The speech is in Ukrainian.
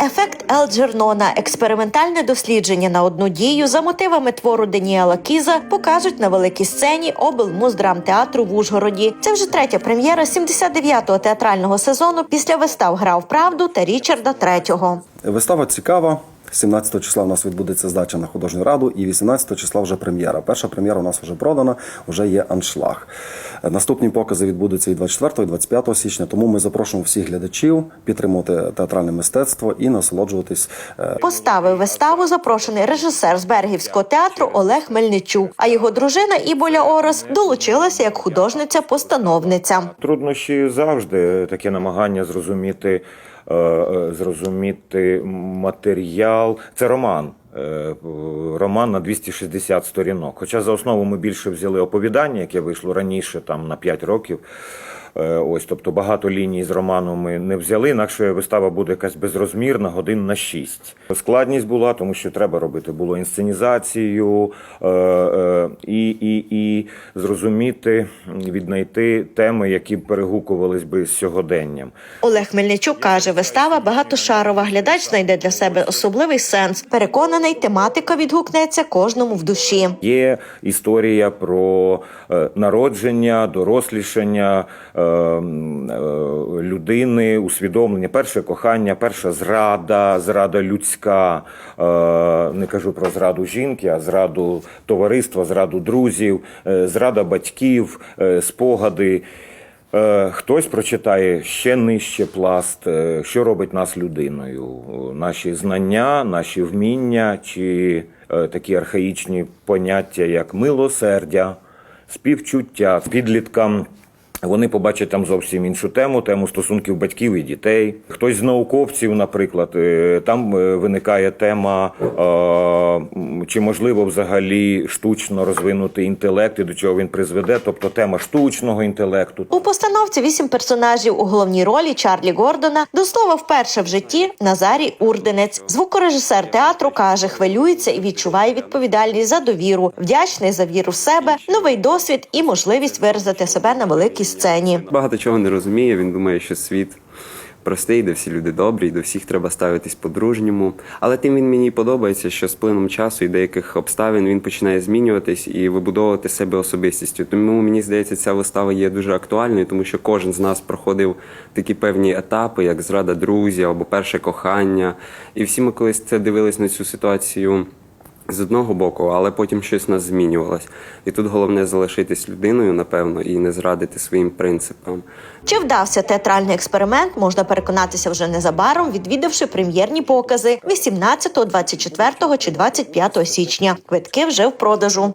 Ефект Елджернона, експериментальне дослідження на одну дію за мотивами твору Деніела Кіза покажуть на великій сцені облмуздрамтеатру в Ужгороді. Це вже третя прем'єра 79-го театрального сезону після вистав Грав правду та Річарда Третього. Вистава цікава. 17 числа у нас відбудеться здача на художню раду, і 18 числа вже прем'єра. Перша прем'єра у нас вже продана, вже є аншлаг. Е, Наступні покази відбудуться і 24, і 25 січня. Тому ми запрошуємо всіх глядачів підтримувати театральне мистецтво і насолоджуватись е, Поставив виставу запрошений режисер з Бергівського театру Олег Мельничук, а його дружина Іболя Орос долучилася як художниця-постановниця. Труднощі завжди таке намагання зрозуміти, зрозуміти матеріал. Це роман. е, Роман на 260 сторінок. Хоча за основу ми більше взяли оповідання, яке вийшло раніше, там на 5 років. Е, Ось, тобто багато ліній з роману ми не взяли, інакше вистава буде якась безрозмірна, годин на 6. Складність була, тому що треба робити було інсценізацію е, е, і, і, і зрозуміти, віднайти теми, які б перегукувались би з сьогоденням. Олег Мельничук каже, вистава багатошарова. Глядач знайде для себе особливий сенс. Переконаний, тематика відгукнеться кожному в душі. Є історія про е, народження, дорослішання е, людини, усвідомлення, перше кохання, перша зрада, зрада людська. Е, не кажу про зраду жінки, а зраду товариства, зраду друзів, е, зрада батьків, е, спогади. Е, Хтось прочитає ще нижче пласт, е, що робить нас людиною, Е, наші знання, наші вміння чи е, такі архаїчні поняття, як милосердя, співчуття підліткам. Вони побачать там зовсім іншу тему, тему стосунків батьків і дітей. Хтось з науковців, наприклад, е, там е, виникає тема, е, чи можливо взагалі штучно розвинути інтелект і до чого він призведе, тобто тема штучного інтелекту. У постановці вісім персонажів у головній ролі Чарлі Гордона до слова вперше в житті Назарій Урденець. Звукорежисер театру каже, хвилюється і відчуває відповідальність за довіру, вдячний за віру в себе, новий досвід і можливість виразити себе на великій сцені. Багато чого не розуміє. Він думає, що світ простий, де всі люди добрі, до всіх треба ставитись по-дружньому. Але тим він мені подобається, що з плином часу і деяких обставин він починає змінюватись і вибудовувати себе особистістю. Тому мені здається, ця вистава є дуже актуальною, тому що кожен з нас проходив такі певні етапи, як зрада друзів або перше кохання. І всі ми колись це дивились на цю ситуацію. З одного боку, але потім щось нас змінювалось. І тут головне залишитись людиною, напевно, і не зрадити своїм принципам. Чи вдався театральний експеримент, можна переконатися вже незабаром, відвідавши прем'єрні покази 18, 24 чи 25 січня. Квитки вже в продажу.